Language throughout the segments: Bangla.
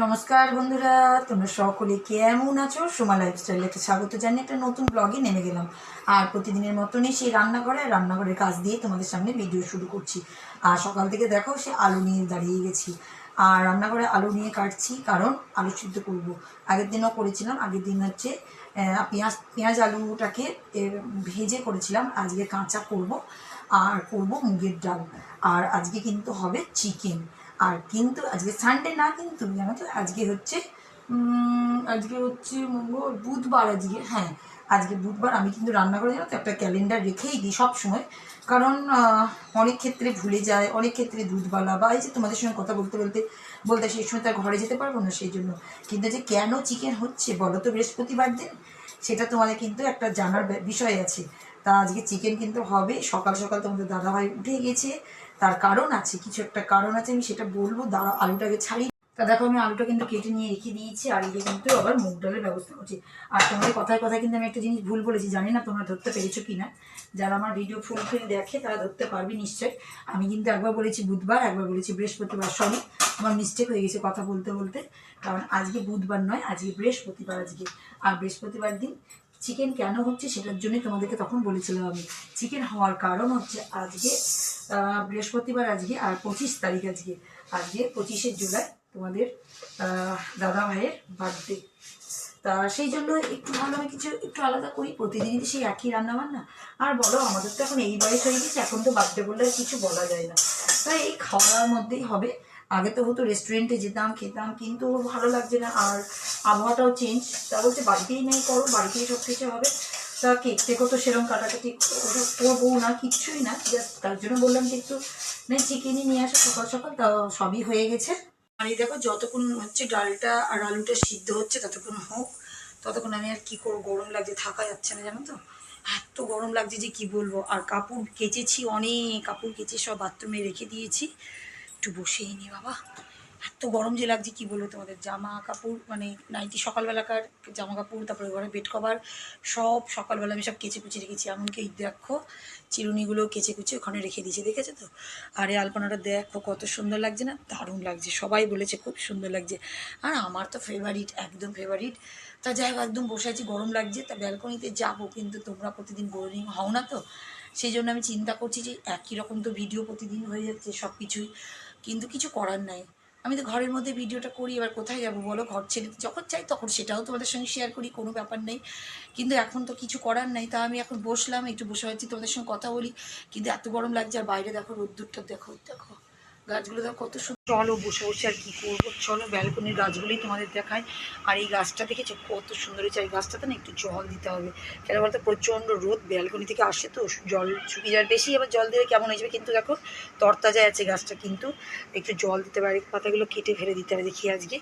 নমস্কার বন্ধুরা, তোমরা সকলে কেমন আছো? সোমা লাইফস্টাইলে একটা স্বাগত জানিয়ে একটা নতুন ব্লগে নেমে গেলাম। আর প্রতিদিনের মতনই সেই রান্নাঘরে রান্নাঘরের কাজ দিয়ে তোমাদের সামনে ভিডিও শুরু করছি। আর সকাল থেকে দেখো, সে আলু নিয়ে দাঁড়িয়ে গেছি। আর রান্নাঘরে আলু নিয়ে কাটছি, কারণ আলু সিদ্ধ করব। আগের দিনও করেছিলাম, আগের দিন হচ্ছে পেঁয়াজ পেঁয়াজ আলুটাকে ভেজে করেছিলাম। আজকে কাঁচা করব, আর করব মুগের ডাল। আর আজকে কিন্তু হবে চিকেন আর কিন্তু আজকে সানডে না কিন্তু জানো তো, আজকে হচ্ছে আজকে হচ্ছে মঙ্গল, বুধবার আজকে হ্যাঁ আজকে বুধবার আমি কিন্তু রান্না করে জানো তো একটা ক্যালেন্ডার রেখেই দিই সব সময়। কারণ অনেক ক্ষেত্রে ভুলে যায়, অনেক ক্ষেত্রে দুধবালা বা এই যে তোমাদের সঙ্গে কথা বলতে বলতে বলতে সেই সময় তার ঘরে যেতে পারব না সেই জন্য। কিন্তু যে কেন চিকেন হচ্ছে বলো তো বৃহস্পতিবার দিন, সেটা তোমাদের কিন্তু একটা জানার বিষয় আছে। তা আজকে চিকেন কিন্তু হবে, সকাল সকাল তোমাদের দাদাভাই উঠে গেছে তার কারণ আছে, কিছু একটা কারণ আছে, আমি সেটা বলব। দাঁড়া আলুটাকে ছাড়ি তা দেখো, আমি আলুটা কিন্তু কেটে নিয়ে রেখে দিয়েছি, আর এটা কিন্তু আবার মুগ ডালের ব্যবস্থা করছি। আর তোমাদের কথায় কথায় কিন্তু আমি একটা জিনিস ভুল বলেছি, জানি না তোমরা ধরতে পেরেছ কি না যারা আমার ভিডিও ফুল ফিল দেখে, তারা ধরতে পারবে নিশ্চয় আমি কিন্তু একবার বলেছি বুধবার, একবার বলেছি বৃহস্পতিবার, সরি, আমার মিস্টেক হয়ে গেছে কথা বলতে বলতে। কারণ আজকে বুধবার নয়, আজকে বৃহস্পতিবার আজকে। আর বৃহস্পতিবার দিন চিকেন কেন হচ্ছে সেটার জন্যই তোমাদেরকে তখন বলেছিলাম আমি। চিকেন হওয়ার কারণ হচ্ছে আজকে বৃহস্পতিবার আজকে আর পঁচিশ তারিখ আজকে। আজকে পঁচিশে জুলাই তোমাদের দাদা ভাইয়ের বার্থডে তা সেই জন্য একটু ভালো আমি কিছু একটু আলাদা করি। প্রতিদিনই সেই একই রান্না বান্না আর বলো, আমাদের তো এখন এই বয়স হয়ে গেছে, এখন তো বার্থডে বললে কিছু বলা যায় না। তাই এই খাওয়ার মধ্যেই হবে। আগে তো হতো রেস্টুরেন্টে যেতাম, খেতাম, কিন্তু ওর ভালো লাগছে না। আর আবহাওয়াটাও চেঞ্জ তা বলছে, বাড়িতেই নেই করো, বাড়িতেই সব কিছু হবে। তা কেক টেকও তো সেরকম কাটাকাটি করব না, কিচ্ছুই না। জাস্ট তার জন্য বললাম যে একটু না চিকেনই নিয়ে আসো সকাল সকাল। তা সবই হয়ে গেছে। আর এই দেখো, যতক্ষণ হচ্ছে ডালটা আর আলুটা সিদ্ধ হচ্ছে, ততক্ষণ হোক। ততক্ষণ আমি আর কী করব? গরম লাগছে, থাকা যাচ্ছে না, জানো তো? এত গরম লাগছে যে কি বলব? আর কাপড় কেচেছি অনেক, কাপড় কেচে সব বাথরুমে রেখে দিয়েছি। একটু বসেই নি বাবা। এত গরম যে লাগছে, কি বলব তোমাদের? জামা কাপড় মানে নাইটি সকালবেলাকার জামা কাপড় তারপরে ঘরে বেড কভার, সব সকালবেলা আমি সব কেচে কুচে রেখেছি। এমনকি দেখো, চিরুনিগুলো কেচে কুচে ওখানে রেখে দিয়েছি, দেখেছ তো? আর এই আলপনাটা দেখো, কত সুন্দর লাগছে না? দারুণ লাগছে, সবাই বলেছে খুব সুন্দর লাগছে। আর আমার তো ফেভারিট একদম ফেভারিট তা যাই হোক, একদম বসে আছি, গরম লাগছে। তা ব্যালকনিতে যাব, কিন্তু তোমরা প্রতিদিন বোরিং হও না তো? সেই জন্য আমি চিন্তা করছি যে একই রকম তো ভিডিও প্রতিদিন হয়ে যাচ্ছে সব কিছুই কিন্তু কিছু করার নাই। আমি তো ঘরের মধ্যে ভিডিওটা করি, এবার কোথায় যাব বলো? ঘর ছেড়ে যখন চাই তখন সেটাও তোমাদের সঙ্গে শেয়ার করি, কোনো ব্যাপার নেই। কিন্তু এখন তো কিছু করার নাই, তা আমি এখন বসলাম, একটু বসে আছি তোমাদের সঙ্গে কথা বলি। কিন্তু এত গরম লাগছে, আর বাইরে দেখো রোদ্দুরটা, দেখো দেখো। গাছগুলো দেখো কত সুন্দর। চলো বসে বসে আর কী করব? চলো ব্যালকনির গাছগুলোই তোমাদের দেখায় আর এই গাছটা দেখেছ? কত সুন্দর হয়েছে। এই গাছটাতে না একটু জল দিতে হবে। কেন বলতো? প্রচণ্ড রোদ ব্যালকনি থেকে আসে তো, জল শুকিয়ে যাওয়ার বেশি আবার জল দিলে কেমন হয়ে যাবে? কিন্তু দেখো, তরতাজায় আছে গাছটা কিন্তু। একটু জল দিতে পারে পাতাগুলো কেটে ফেলে দিতে হবে দেখি আজকে।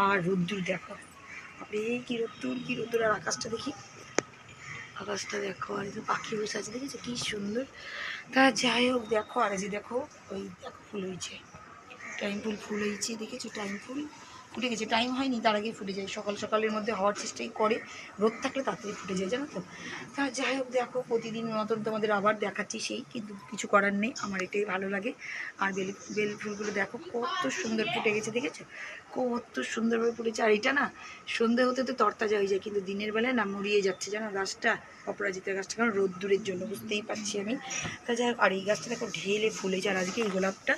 আর রোদ্দুর দেখো। আরে কি রোদ্দুর কি রোদ্দুর। আর আকাশটা দেখি। আকাশটা দেখো, আর যে পাখি বসে আছে, দেখেছ কি সুন্দর? তা যাই হোক, দেখো, আর যে দেখো, ওই দেখো ফুল হয়েছে। টাইম ফুল ফুল হয়েছে, দেখেছ টাইম ফুল? ফুটে গেছে। টাইম হয়নি, তার আগে ফুটে যায়। সকাল সকালের মধ্যে হওয়ার চেষ্টাই করে। রোদ থাকলে তাড়াতাড়ি ফুটে যায়, জানো তো? তা যাই হোক, দেখো, প্রতিদিন মতন তোমাদের আবার দেখাচ্ছি সেই, কিন্তু কিছু করার নেই। আমার এটাই ভালো লাগে। আর বেল বেল ফুলগুলো দেখো, কত সুন্দর ফুটে গেছে, দেখেছ? কত সুন্দরভাবে ফুটেছে। আর এটা না, সন্ধে হতে তো তরতাজা হয়ে যায়, কিন্তু দিনের বেলায় না মরিয়ে যাচ্ছে, জানো? গাছটা, অপরাজিতের গাছটা কারণ রোদ্দুরের জন্য, বুঝতেই পারছি আমি। তা যাই হোক, আর এই গাছটা দেখো, ঢেলে ফুলেছে, আর আজকে এই গোলাপটা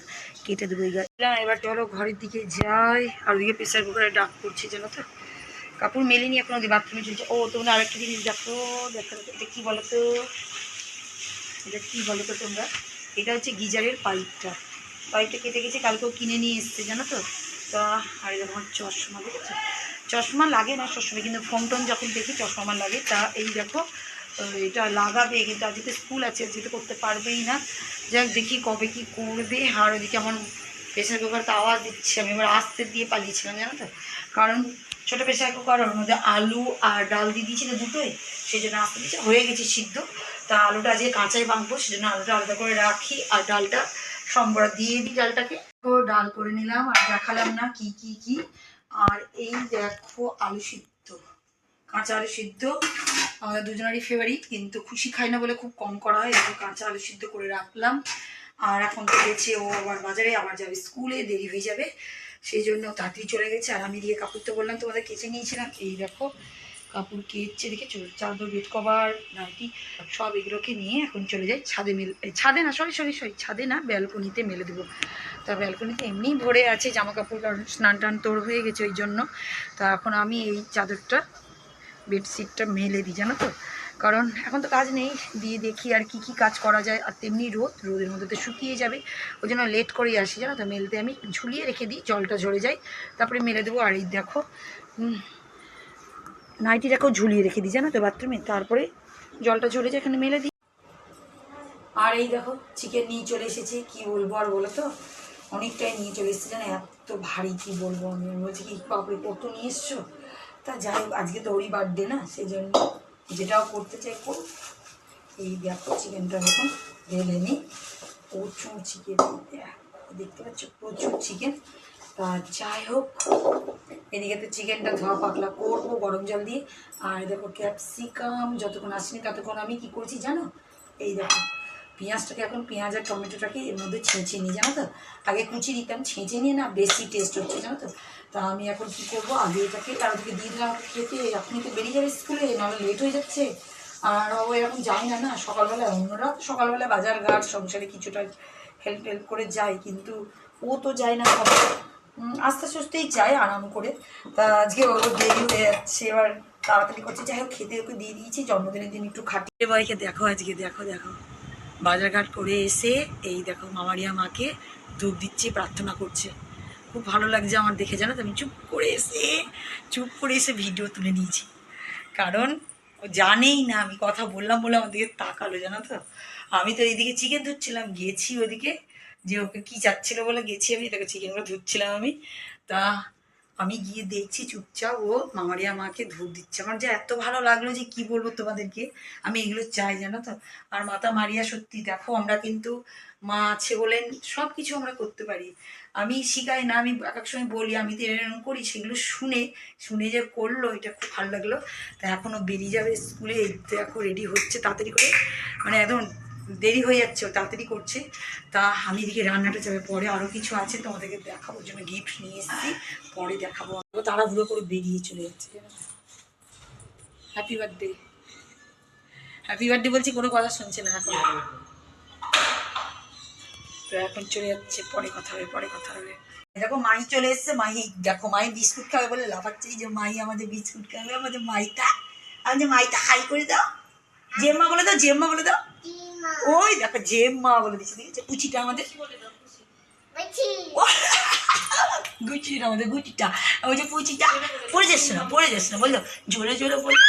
কেটে দেবো এই গাছ। এবার চলো ঘরের দিকে যাই, আর ওদিকে প্রেসার কুকারে ডাক করছে জানো তো। কাপড় মেলেনি এখন ওদের বাথরুমে চলছে। ও, তোমরা আরেকটা জিনিস দেখো দেখো, এটা কী বলো তো এটা কী বলো তো তোমরা? এটা হচ্ছে গিজারের পাইপটা। পাইপটা কেটে গেছে কালকেও কিনে নিয়ে এসছে, জানো তো? তা, আর আমার চশমা, দেখেছ? চশমা লাগে না সবসময়, কিন্তু ফোন টোন যখন দেখি চশমা লাগে। তা, এই দেখো, এটা লাগাবে, কিন্তু আজকে স্কুল আছে যেতে করতে পারবেই না। যাক দেখি কবে কি করবে। আর ওদিকে আমার প্রেশার কুকারটা আওয়াজ দিচ্ছে আমি, এবার আস্তে দিয়ে পালিয়েছিলাম, জানো তো? কারণ ছোটো প্রেশার কুকার, ওর মধ্যে আলু আর ডাল দিয়ে দিয়েছিল দুটোই, সেই জন্য আস্তে দিচ্ছে হয়ে গেছে সিদ্ধ। তা আলুটা আজকে কাঁচাই বাঁধবো সেই জন্য আলুটা আলাদা করে রাখি আর ডালটা সম্বরা দিয়ে দিই ডালটাকে। তো ডাল করে নিলাম, আর দেখালাম না কি কি কি। আর এই দেখো আলু সিদ্ধ, কাঁচা আলু সিদ্ধ। আমাদের দুজনেরই ফেভারিট কিন্তু খুশি খাই না বলে খুব কম করা হয় কাঁচা আলু সিদ্ধ করে রাখলাম। আর এখন তো ও আবার বাজারে, আবার যাবে স্কুলে, দেরি হয়ে যাবে। সেই জন্য তাড়াতাড়ি চলে গেছে। আর আমি দিয়ে কাপড় তো বললাম তোমাদের কেচে নিয়েছিলাম। এই দেখো, কাপড় কেচছে দেখে চাদর, বেড কভার, নাইটি, সব এগুলোকে নিয়ে এখন চলে যাই ছাদে মেল ছাদে না সরি সরি সরি ছাদে না, ব্যালকনিতে মেলে দেবো। তা ব্যালকনিতে এমনি ভরে আছে জামা কাপড় কারণ স্নান টান তোর হয়ে গেছে ওই জন্য। তা এখন আমি এই চাদরটা, বেডশিটটা মেলে দিই, জানো তো? কারণ এখন তো কাজ নেই, দিয়ে দেখি আর কি কি কাজ করা যায়, আর তেমনি রোদ, রোদের মধ্যে তো শুকিয়ে যাবে। ওই জন্য লেট করেই আসি, জানো তো? মেলতে আমি ঝুলিয়ে রেখে দিই, জলটা ঝরে যায়, তারপরে মেলে দেবো আর এই দেখো নাইটিটাকেও ঝুলিয়ে রেখে দিই, জানো তো বাথরুমে তারপরে জলটা ঝরে যায়, এখানে মেলে দিই। আর এই দেখো চিকেন নিয়ে চলে এসেছি, কি বলব আর বলো তো? অনেকটাই নিয়ে চলে এসেছি, জানো? এত ভারী, কি বলব আমি? আমি বলছি কি, বাপরে, কত নিয়ে এসছো? তা যাই হোক, আজকে তো ওরই বার্থডে না, সেই জন্য যেটাও করতে চাই করুন এই দেখো চিকেনটা এখন ঢেলে নিই প্রচুর চিকেন দেখতে পাচ্ছ, প্রচুর চিকেন। তা যাই হোক, এদিকে তো চিকেনটা ধোয়া পাকলা করব গরম জল দিয়ে। আর দেখো ক্যাপসিকাম, যতক্ষণ আসেনি ততক্ষণ আমি কি করছি জানো? এই দেখো পেঁয়াজটাকে এখন পেঁয়াজ আর টমেটোটাকে এর মধ্যে ছেঁচে নিই, জানো তো? আগে কুচি দিতাম, ছেঁচে নিয়ে না বেশি টেস্ট হচ্ছে, জানো তো? তা আমি এখন কী করব? আগে এটাকে তার দিকে দিয়ে দিলাম খেতে, এখনই তো বেরিয়ে যাবে স্কুলে, নাহলে লেট হয়ে যাচ্ছে। আর ও এরকম যায় না না সকালবেলা অন্যরা তো সকালবেলা বাজার ঘাট, সংসারে কিছুটা হেল্প হেল্প করে যায়, কিন্তু ও তো যায় না আস্তে সুস্তেই যায় আরাম করে। তা আজকে ও দেরি হয়ে যাচ্ছে, এবার তাড়াতাড়ি করছে। যাই হোক, খেতে ওকে দিয়ে দিয়েছি, জন্মদিনের দিন একটু খাটিয়ে বয়কে দেখো আজকে, দেখো দেখো। বাজারঘাট করে এসে এই দেখো মামারিয়া মাকে ধূপ দিচ্ছে, প্রার্থনা করছে। খুব ভালো লাগছে আমার দেখে, জানো তো আমি চুপ করে এসে, চুপ করে এসে ভিডিও তুলে নিয়েছি। কারণ ও জানেই না আমি কথা বললাম বলে আমার দিকে তাকালো, জানো তো। আমি তো এইদিকে চিকেন ধুচ্ছিলাম, গেছি ওদিকে যে ওকে কী চাচ্ছিল বলে গেছি আমি, তাকে চিকেনগুলো ধুচ্ছিলাম আমি। তা আমি গিয়ে দেখছি চুপচাপ, ও মামারিয়া মাকে ধূপ দিচ্ছে। আমার যে এত ভালো লাগল যে কি বলব তোমাদেরকে? আমি এগুলো চাই, জানো তো? আর মাতা মারিয়া, সত্যি দেখো, আমরা কিন্তু মা আছে বলেন সব কিছু আমরা করতে পারি। আমি শিখাই না, আমি এক এক সময় বলি, আমি তো এরকম করি, সেগুলো শুনে শুনে যে করল, এটা খুব ভালো লাগল। তা এখনও বেরিয়ে যাবে স্কুলে দেখো রেডি হচ্ছে তাড়াতাড়ি করে। মানে একদম দেরি হয়ে যাচ্ছে, ও তাড়াতাড়ি করছে। তা আমি এদিকে রান্নাটা যাবে, পরে আরও কিছু আছে তোমাদেরকে দেখাবোর জন্য গিফট নিয়ে এসেছি, পরে দেখাবো তাড়াহুড়ো করে বেরিয়ে চলে যাচ্ছে। হ্যাপি বার্থডে হ্যাপি বার্থডে বলছি, কোনো কথা শুনছে না এখন। তো এখন চলে যাচ্ছে, পরে কথা হবে, পরে কথা হবে। দেখো মাই চলে এসছে মাই দেখো মাই বিস্কুট খাবে বলে লাফাচ্ছে। যে মাই আমাদের বিস্কুট খাবে, আমাদের মাইটা আমাদের মাইটা হাই করে দাও। জেম্মা বলে দাও, জেম্মা বলে দাও। ওই দেখো জেম্মা বলে দিচ্ছে দেখেছ? কুচিটা আমাদের? গুচিটা আমাদের গুচিটা। ওই যে পুচিটা। পড়ে যাচ্ছে না পড়ে যাচ্ছে না বলল জোরে জোরে বলল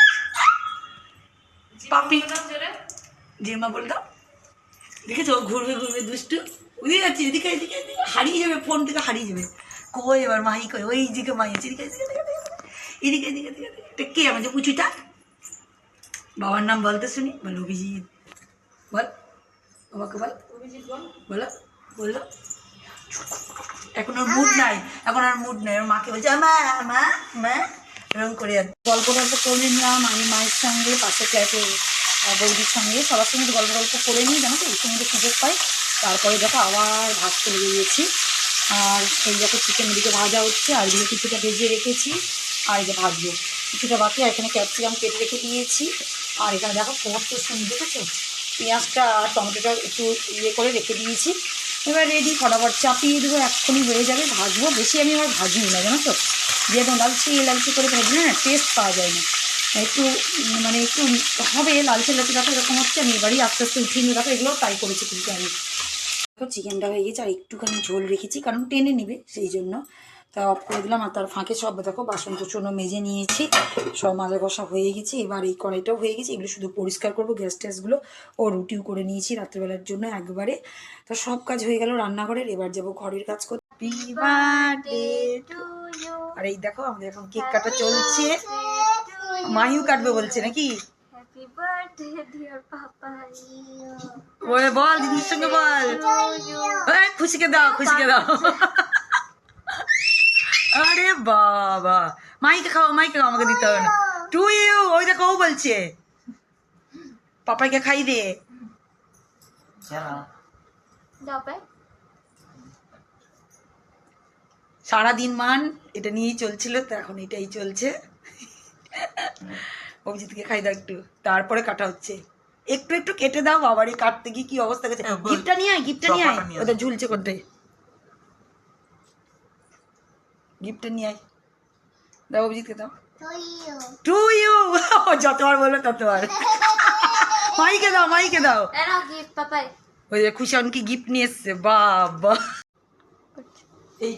পাপি। জেম্মা বলে দাও। দেখেছ? ও ঘুরবে ঘুরবে দুষ্টু। উড়ে যাচ্ছে এদিকে এদিকে হারিয়ে যাবে ফোন থেকে হারিয়ে যাবে। কই এবার মাহি কই? ওই দিকে মাহি আছে এদিকে এদিকে এদিকে। এদিকে এদিকে এদিকে এদিকে। এটা কে আমাদের পুচুটা? বাবার নাম বলতে শুনি? বল অভিজিৎ। বল। বাবাকে বল। বলো। বলল এখন ওর মুড নাই এখন আর মুড নাই। ওর মাকে বলছে মা মা মা। এরকম করে গল্প গল্প করে নিলাম আমি মায়ের সঙ্গে পাশে ক্যাফে বৌদির সঙ্গে। সবার সঙ্গে গল্প গল্প করে নিই জানো তো এই সঙ্গে সুযোগ পাই। তারপরে দেখো আবার ভাত চলে গিয়েছি আর এই দেখো চিকেন এদিকে ভাজা হচ্ছে আর এদিকে কিছুটা ভেজে রেখেছি। আর এই যে ভাজবো। কিছুটা বাকি আর এখানে ক্যাপসিকাম কেটে রেখে দিয়েছি। আর এখানে দেখো কত সুন্দর দেখেছ পেঁয়াজটা আর টমেটোটা একটু ইয়ে করে রেখে দিয়েছি। এবার রেডি ফটাফট চাপিয়ে দেবো, এক্ষুনি হয়ে যাবে ভাজবো। বেশি আমি আবার ভাজিনি না, জানো তো? যে একদম লালচি লালচি করে ভাজলে না টেস্ট পাওয়া যায় না। একটু মানে একটু হবে লালচে লালচে দেখো এরকম হচ্ছে, আমি এবারই আস্তে আস্তে উঠিয়ে নিয়ে দেখো, এগুলোও ট্রাই করেছি কিন্তু আমি। চিকেনটা হয়ে গেছে, আর একটুখানি ঝোল রেখেছি, কারণ টেনে নেবে, সেই জন্য। তা অফ করে দিলাম। আর তার ফাঁকে সব দেখো বাসন কুচনো মেজে নিয়েছি সব মাজা কষা হয়ে গেছে। এবার এই কড়াইটাও হয়ে গেছে এগুলো শুধু পরিষ্কার করব গ্যাস ট্যাসগুলো ও রুটিও করে নিয়েছি রাত্রেবেলার জন্য একবারে। তো সব কাজ হয়ে গেল রান্নাঘরের এবার যাব ঘরের কাজ করতে. আর এই দেখো আমাদের এখন কেক কাটা চলছে। মাহিও কাটবে বলছে নাকি? বল দিদির সঙ্গে বল। খুশিকে দাও খুশিকে দাও। বাবা মাইকে খাও মাইকে আমাকে দিতে হবে না। টু ইউ ওই দেখো ও বলছে। পাপাইকে খাই দে। সারাদিন মান এটা নিয়েই চলছিল তো এখন এটাই চলছে। অভিজিৎকে খাই দাও একটু। তারপরে কাটা হচ্ছে। একটু একটু কেটে দাও বাবারে কাটতে গিয়ে কি অবস্থা গেছে। হ্যাঁ, গিফটটা নিয়ে আয় গিফটটা নিয়ে আয়। ওটা ঝুলছে কোথায়? গিফটটা নিয়ে আয়। দাও অভিজিৎকে দাও। টু ইউ যতবার বলল ততবার। মাইকে দাও মাইকে দাও। এরা গিফট পাপাই। ওই যে খুশি কি গিফট নিয়ে এসছে বাবা। এই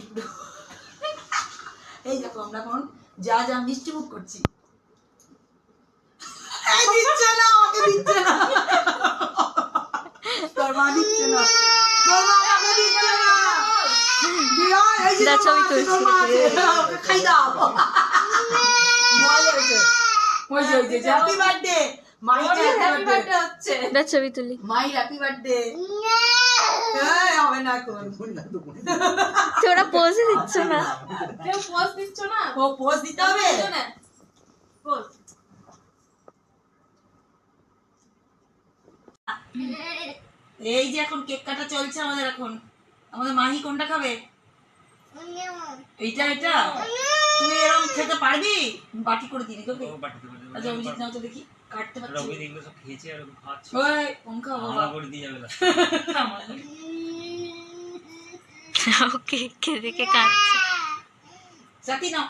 এই দেখো আমরা এখন যা যা মিষ্টি মুখ করছি। দিচ্ছে না আমাকে দিচ্ছে না। তোর মা দিচ্ছে না। তোর মা আমাকে দিচ্ছে না দিয়া, এই যে দা ছবি তুলছি। খাই দাও ওই যে ওই যে হ্যাপি বার্থডে তুলি মাই হ্যাপি বার্থডে হবে না এখন তোরা পোজে দিচ্ছ না কেউ দিচ্ছ না ও পোজ দিতে হবে এই যে এখন কেক কাটা চলছে আমাদের এখন আমাদের মাহি কোনটা খাবে এইটা এটা তুই এরকম খেতে পারবি? বাটি করে দিবি তোকে। আচ্ছা অভিজিৎ নাও তো দেখি। কাটতে পারছি। রবি সব খেয়েছে আর খাচ্ছে ওই খাও বাবা। আমার করে দিয়ে যাবে না ওকে কে দেখে কাটছে। সাথী নাও।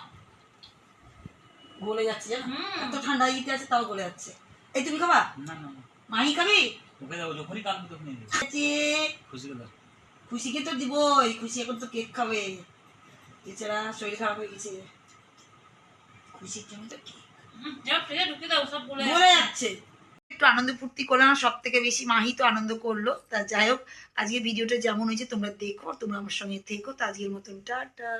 গলে যাচ্ছে জানো? এত ঠান্ডা দিতে আছে তাও গলে যাচ্ছে। এই তুমি খাবা? না না। মাহি খাবি? ওকে দাও যখনই কাঁদবে তখনই দেবে। আছে খুশি করে খুশিকে তো দিবই খুশি এখন তো কেক খাবে। এছাড়া শরীর খারাপ হয়ে গেছে। খুশির জন্য তো বলে যাচ্ছে। একটু আনন্দ ফুর্তি করলাম সব থেকে বেশি মাহি তো আনন্দ করল। তা যাই হোক আজকে ভিডিওটা যেমন হয়েছে তোমরা দেখো তোমরা আমার সঙ্গে থেকো। তো আজকের মতন টাটা।